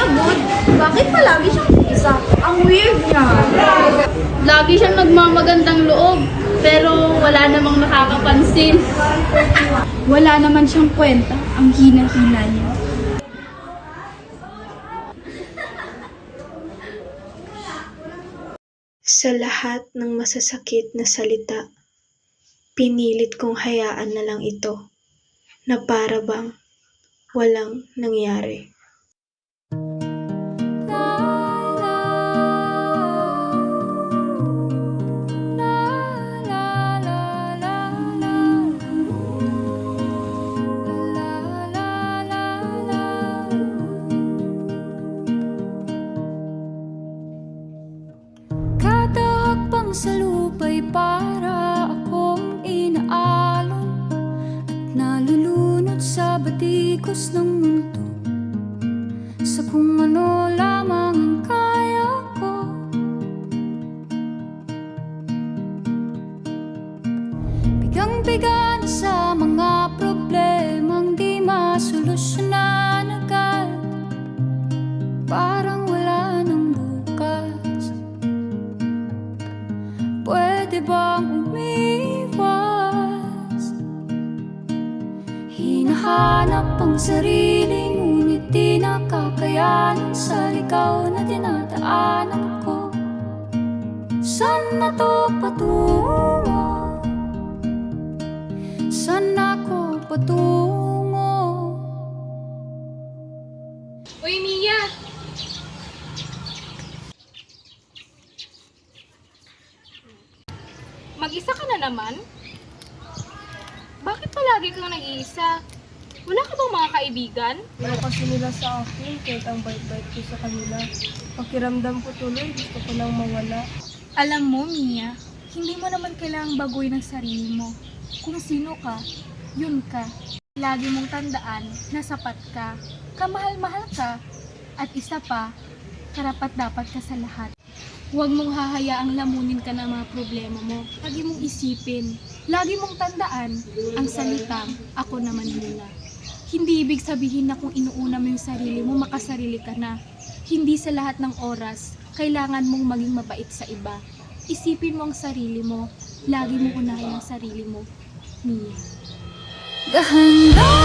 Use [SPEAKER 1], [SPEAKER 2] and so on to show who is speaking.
[SPEAKER 1] Mia Good, bakit palagi siyang isa? Ang weird niya.
[SPEAKER 2] Lagi siyang nagmamagandang loob, pero wala namang nakakapansin.
[SPEAKER 1] Wala naman siyang kwenta. Ang hina-hina niya.
[SPEAKER 3] Sa lahat ng masasakit na salita, pinilit kong hayaan na lang ito na para bang walang nangyari.
[SPEAKER 4] Hakbang sa lupa'y para akong inaalon At nalulunod sa batikos ng mundo. Sa kung ano lamang ang kaya ko. Bigang-biga sa mga problemang Pwede bang umiwas? Hinahanap ang sarili Ngunit di nakakayanan Sa ligaw na dinadaanan ko Saan na to patungo? Saan ako patungo?
[SPEAKER 2] Mag-isa ka na naman? Bakit palagi kang nag-iisa? Wala ka bang mga kaibigan?
[SPEAKER 5] Ayaw kasi nila sa akin kahit ang bait-bait ko sa kanila. Pakiramdam ko tuloy, gusto ko nang mawala.
[SPEAKER 1] Alam mo, Mia, hindi mo naman kailangang baguhin ang sarili mo. Kung sino ka, yun ka. Lagi mong tandaan na sapat ka, kamahal-mahal ka, at isa pa, karapat dapat ka sa lahat. Huwag mong hahayaang lamunin ka ng mga problema mo. Lagi mong isipin, lagi mong tandaan ang salitang ako naman muna. Hindi ibig sabihin na kung inuuna mo yung sarili mo, makasarili ka na. Hindi sa lahat ng oras, kailangan mong maging mabait sa iba. Isipin mo ang sarili mo, lagi mong unahin ang sarili mo. Mia.
[SPEAKER 4] Dahan-dahan